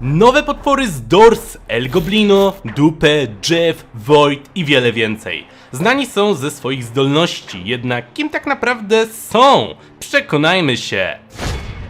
Nowe potwory z Doors, El Goblino, Dupe, Jeff, Void i wiele więcej. Znani są ze swoich zdolności, jednak kim tak naprawdę są? Przekonajmy się.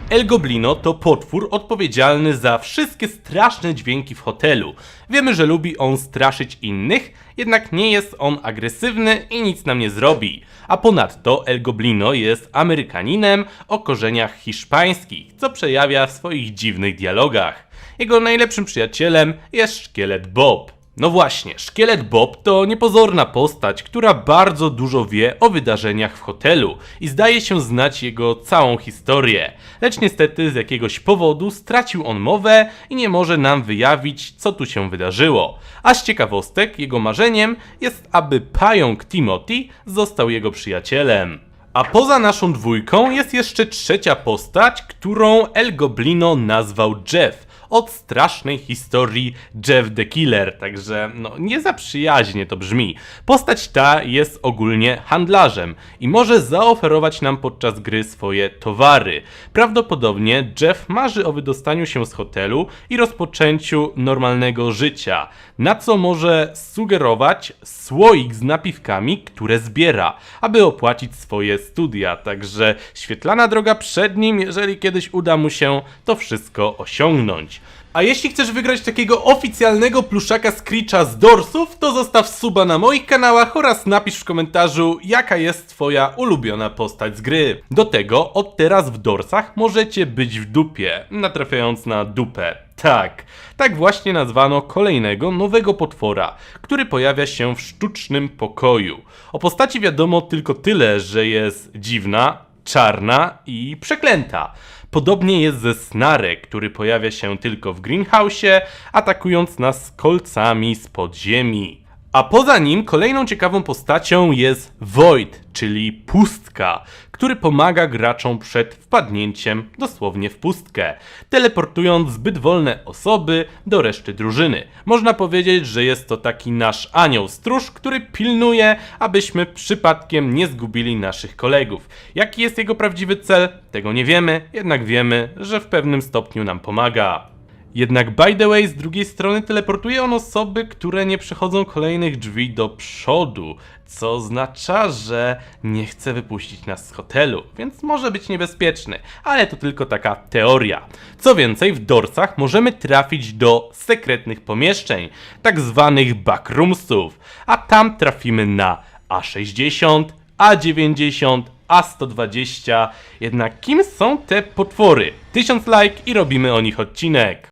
El Goblino to potwór odpowiedzialny za wszystkie straszne dźwięki w hotelu. Wiemy, że lubi on straszyć innych, jednak nie jest on agresywny i nic nam nie zrobi. A ponadto El Goblino jest Amerykaninem o korzeniach hiszpańskich, co przejawia w swoich dziwnych dialogach. Jego najlepszym przyjacielem jest szkielet Bob. No właśnie, szkielet Bob to niepozorna postać, która bardzo dużo wie o wydarzeniach w hotelu i zdaje się znać jego całą historię. Lecz niestety z jakiegoś powodu stracił on mowę i nie może nam wyjawić, co tu się wydarzyło. A z ciekawostek, jego marzeniem jest, aby pająk Timothy został jego przyjacielem. A poza naszą dwójką jest jeszcze trzecia postać, którą El Goblino nazwał Jeff od strasznej historii Jeff the Killer, także no nie za przyjaźnie to brzmi. Postać ta jest ogólnie handlarzem i może zaoferować nam podczas gry swoje towary. Prawdopodobnie Jeff marzy o wydostaniu się z hotelu i rozpoczęciu normalnego życia, na co może sugerować słoik z napiwkami, które zbiera, aby opłacić swoje studia, także świetlana droga przed nim, jeżeli kiedyś uda mu się to wszystko osiągnąć. A jeśli chcesz wygrać takiego oficjalnego pluszaka Screecha z Dorsów, to zostaw suba na moich kanałach oraz napisz w komentarzu, jaka jest twoja ulubiona postać z gry. Do tego od teraz w Dorsach możecie być w dupie, natrafiając na dupę. Tak, tak właśnie nazwano kolejnego nowego potwora, który pojawia się w sztucznym pokoju. O postaci wiadomo tylko tyle, że jest dziwna, czarna i przeklęta. Podobnie jest ze Snarek, który pojawia się tylko w greenhouse'ie, atakując nas kolcami z podziemi. A poza nim kolejną ciekawą postacią jest Void, czyli pustka, który pomaga graczom przed wpadnięciem dosłownie w pustkę, teleportując zbyt wolne osoby do reszty drużyny. Można powiedzieć, że jest to taki nasz anioł stróż, który pilnuje, abyśmy przypadkiem nie zgubili naszych kolegów. Jaki jest jego prawdziwy cel? Tego nie wiemy, jednak wiemy, że w pewnym stopniu nam pomaga. Jednak by the way, z drugiej strony teleportuje on osoby, które nie przechodzą kolejnych drzwi do przodu, co oznacza, że nie chce wypuścić nas z hotelu, więc może być niebezpieczny, ale to tylko taka teoria. Co więcej, w Dorsach możemy trafić do sekretnych pomieszczeń, tak zwanych backroomsów, a tam trafimy na A60, A90, A120. Jednak kim są te potwory? Tysiąc like i robimy o nich odcinek.